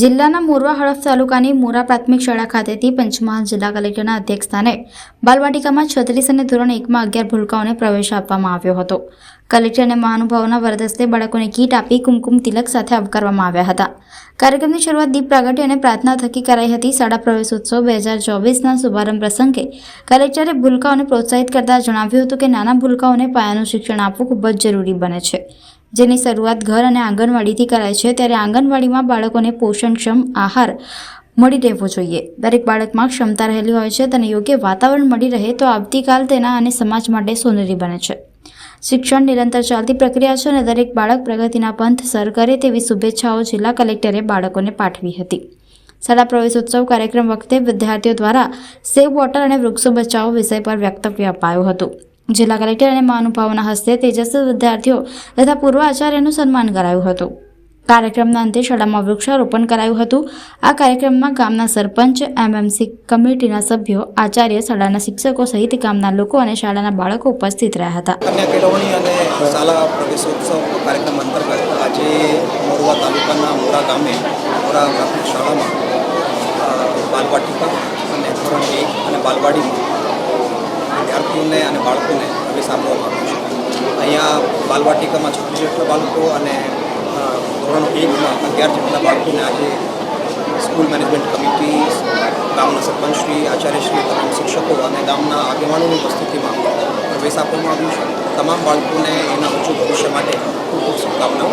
જિલ્લાના મોરવા હડફ તાલુકાની મોરા પ્રાથમિક શાળા ખાતેથી પંચમહાલ જિલ્લા કલેક્ટરના અધ્યક્ષસ્થાને બાલવાટિકામાં છત્રીસ અને ધોરણ એકમાં અગિયાર ભૂલકાઓને પ્રવેશ આપવામાં આવ્યો હતો. કલેક્ટર અને મહાનુભાવોના વરદસ્તે બાળકોને કીટ આપી કુમકુમ તિલક સાથે આવકારવામાં આવ્યા હતા. કાર્યક્રમની શરૂઆત દીપ પ્રાગટ્ય અને પ્રાર્થના થકી કરાઈ હતી. શાળા પ્રવેશોત્સવ બે હજાર ચોવીસના શુભારંભ પ્રસંગે કલેક્ટરે ભૂલકાઓને પ્રોત્સાહિત કરતા જણાવ્યું હતું કે નાના ભૂલકાઓને પાયાનું શિક્ષણ આપવું ખૂબ જ જરૂરી બને છે. જેની શરૂઆત ઘર અને આંગણવાડીથી કરાય છે, ત્યારે આંગણવાડીમાં બાળકોને પોષણક્ષમ આહાર મળી રહેવો જોઈએ. દરેક બાળકમાં ક્ષમતા રહેલી હોય છે તેને યોગ્ય વાતાવરણ મળી રહે તો આવતીકાલ તેના અને સમાજ માટે સોનેરી બને છે. શિક્ષણ નિરંતર ચાલતી પ્રક્રિયા છે અને દરેક બાળક પ્રગતિના પંથ સર કરે તેવી શુભેચ્છાઓ જિલ્લા કલેક્ટરે બાળકોને પાઠવી હતી. શાળા પ્રવેશોત્સવ કાર્યક્રમ વખતે વિદ્યાર્થીઓ દ્વારા સેવ વોટર અને વૃક્ષો બચાવો વિષય પર વક્તવ્ય અપાયું હતું. જિલ્લા કલેક્ટર અને મહાનુભાવોના હસ્તે તેજસ્વી વિદ્યાર્થીઓ તથા પૂર્વ આચાર્યનું સન્માન કરાયું હતું. કાર્યક્રમના અંતે શાળામાં વૃક્ષારોપણ કરાયું હતું. આ કાર્યક્રમમાં ગામના સરપંચ, એમએમસી કમિટીના સભ્યો, આચાર્ય, શાળાના શિક્ષકો સહિત ગામના લોકો અને શાળાના બાળકો ઉપસ્થિત રહ્યા હતા. કન્યા અને બાલવાડીમાં વિદ્યાર્થીઓને અને બાળકોને હવે આપવામાં આવ્યું છે. અહીંયા બાલવાટિકામાં છત્રીસ જેટલા બાળકો અને ધોરણ એકમાં અગિયાર જેટલા બાળકોને આજે સ્કૂલ મેનેજમેન્ટ કમિટી, ગામના સરપંચશ્રી, આચાર્યશ્રી, તમામ શિક્ષકો અને ગામના આગેવાનોની ઉપસ્થિતિમાં પ્રવેશ આપવામાં આવ્યું છે. તમામ બાળકોને એના ઉચ્ચ ભવિષ્ય માટે ખૂબ ખૂબ શુભકામનાઓ.